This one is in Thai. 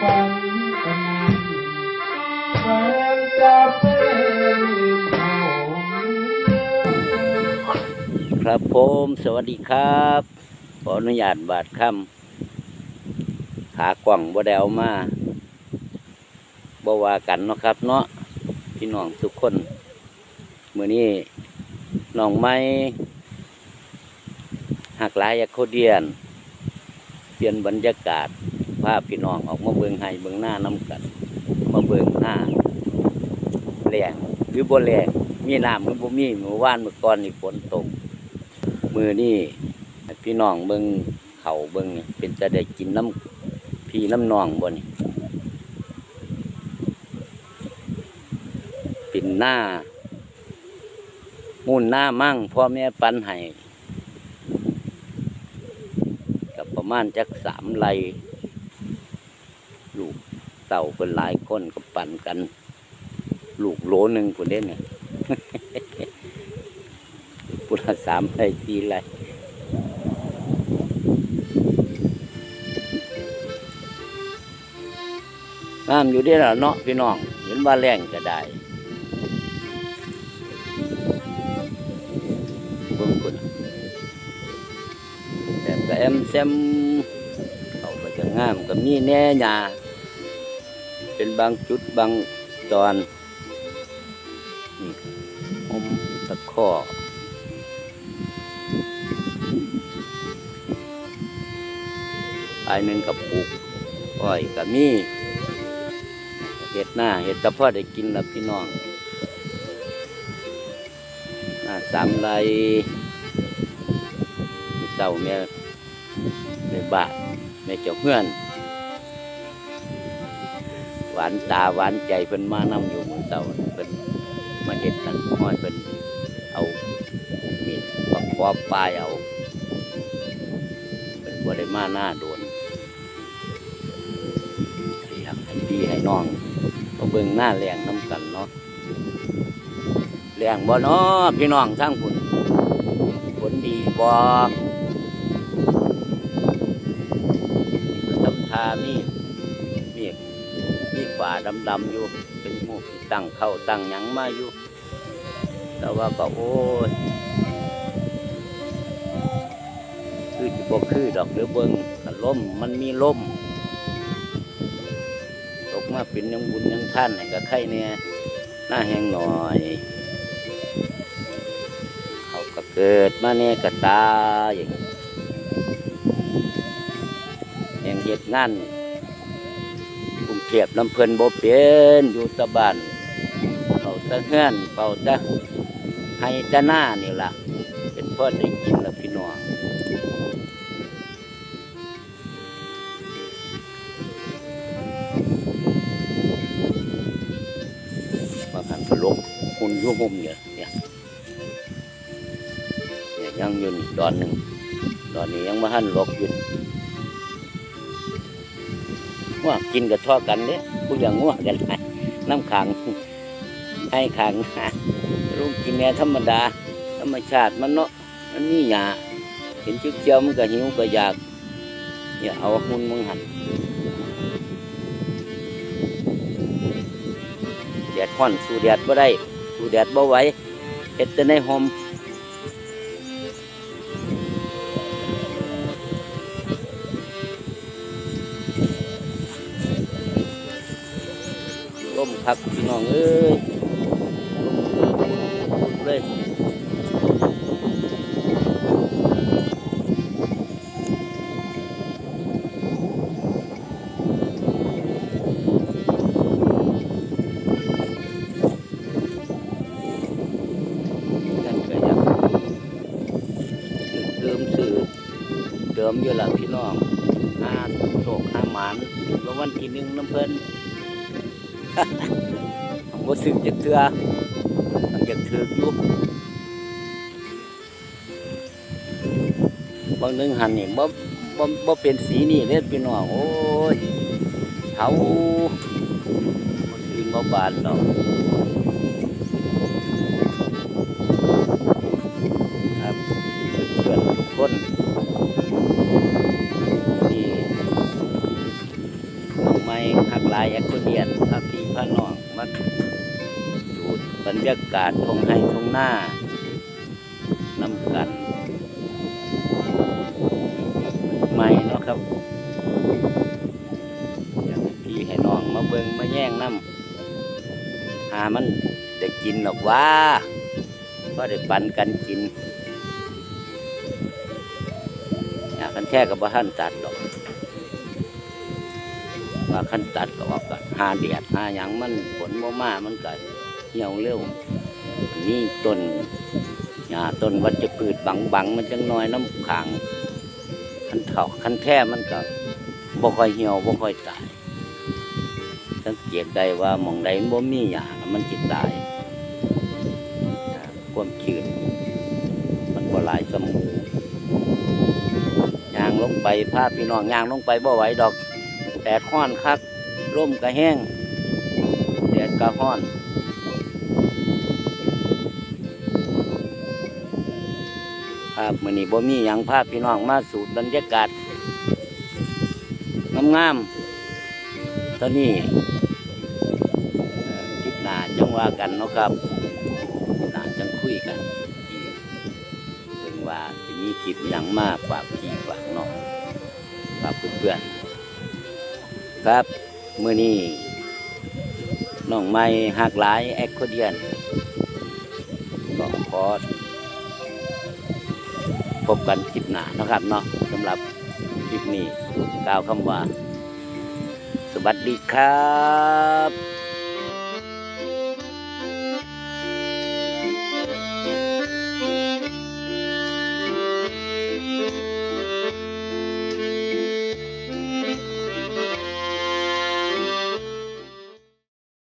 ฝันกันนั้นจะเป็นครับผมสวัสดีครับ ขออนุญาตบาดคำขากว่างบ่ได้เอามาบ่ว่ากันเนาะครับ เนาะพี่น้องทุกคนมื้อนี้น้องไม้หักลายอยากโคเดียน เปลี่ยนบรรยากาศ พาพี่น้องออกมาเบิ่งให้เบิ่งหน้าน้ำกัน มาเบิ่งหน้าแรงหรือบ่แรงมีน้ำหรือบ่มีเมื่อวานเมื่อก่อนนี่ฝนตก มือนี่พี่น้องเบิงเขาเบิงเป็นจะได้กินน้ำพี่น้ำนองบนี่ปิ่นหน้ามุ่นหน้ามั่งพ่อแม่ปันให้กับประมาณจักสามไลลูก เต่าเป็นหลายคนก็ปั่นกัน ลูกโลหนึ่งคนเด่นเนี่ยพุทธสามไรสี่ไรน้ำอยู่ได้ละเนาะพี่น้อง เห็นว่าแรงก็ได้เบิ่งคุณแต่ก็แอมแซมเขาก็จะงามก็มีแน่ยา เป็นบางจุดบางตอนนี่อมตะข้อปลายหนึ่งกับปลูกอ้อยกับมีเห็ดหน้าเห็ดตะพ่อได้กินแล้วพี่น้องหน้าสามไรมีเต่าแม่แม่บาทแม่เจ้าเพื่อน หวานตาหวานใจเพิ่นมานำอยู่มือเต่าเพิ่นมาเห็ดนั่นห้อยเพิ่นเอามีดปักคอปลายเอา เป็นบ่ได้มาหน้าโดนอยากให้พี่ให้น้องมาเบิ่งหน้าแรงน้ำกันเนาะแรงบ่เนาะพี่น้องทั้งคุณผลดีบ่ทำทามีมีมี ฝาดำๆอยู่ เป็นหมูกที่ตั้งเข้าตั้งยังมาอยู่ แต่ว่าก็โอ้ยคือจะบ่คือดอกเดือเบิงถ้าล่มมันมีล่มตกมาเป็นยังบุญยังท่านให้กับใครเนี่ยหน้าแห้งหน่อยเขาก็เกิดมาเนี่ยก็ตายอย่างนี้ยังเหตุงาน กรุงเทพลำเพลินบ่เป็นอยู่ตะบ้านเฝ้าตะเฮือนเฝ้าตะให้ตะหน้านี่ล่ะ เป็นพ่อได้กินล้วพี่น้องบางครั้งก็ลงหุ่นอยุ่มุมเนี่ยเนี่ยเนี่ยยังอยู่นี่ดอนหนึ่งดอนนี้ยังมาหันลกอยู่ ว่ากินกับท่อกันเนี่ยผู้อย่างง่วกันนะน้ำขังให้ขังลูกกินเนี่ยธรรมดา ธรรมชาติมันเนาะมันนี่หยาเห็นจิ๊กเจียวมันก็หิวก็อยากอย่าเอาหุ่นมึงหันแดดฮ้อนสู้แดดบ่ได้สู้แดดบ่ไหวเฮ็ดแต่ในห่มลม พักพี่น้องเอ้ยเลยเดิมสื่อเดิมอยู่ละพี่น้องห้าโศกห้าหมานแล้ววันที่หนึ่งน้ำเพลิน บ่สึกจากเถื่อมันจากถืออยู่บางหนึงหันนี่บ่บ่บ่เป็นสีนี่เด้อพี่น้องโอ้ยเฒ่าบ่สิบ่บานดอกครับเพื่อนทุกคนที่น้องไม้ายแอคโคเดียน บรรยากาศทงให้ทงหน้านำกันไม่เนาะครับอยากให้พี่ให้น้องมาเบิงมาแย่งน้ำหามันได้กินหรอกว่าก็ได้ปันกันกินอยากกันแท้กับว่าท่านตัดดอกว่าขั้นตัดก็ว่ากันหาเดียดหาหยังมันผลบ่มามันก็ เหี่ยวเร็วนี่ต้นหญ้าต้นวัชพืชบังบังๆมันจังน้อยน้ำขังคันเถาคันแท้มันก็บ่ค่อยเหี่ยวบ่ค่อยตายสังเกตได้ว่ามองใดมันบ่มีหญ้าน่ะมันจิตตายความชื้นมันบ่หลายสมูย่างลงไปพาพี่น้องย่างลงไปบ่ไหวดอกแดดร้อนคักร่มก็แห้งแดดก็ร้อน ครับมือนี้บ่มีหยังพาพพี่น้องมาสูดบรรยากาศงามๆตอนนี้เอ่อคลิปหนาจังว่ากันเนาะครับหนาจังคุยกันเพิ่งว่าสิมีคลิปหยังมากฝากพี่ฝาน้องฝาเพื่อนๆครับมือนี้น้องใหม่หักหลายแอคโคเดียน พบกันคลิปหน้านะครับเนาะสำหรับคลิปนี้กล่าวคำว่า สวัสดีครับ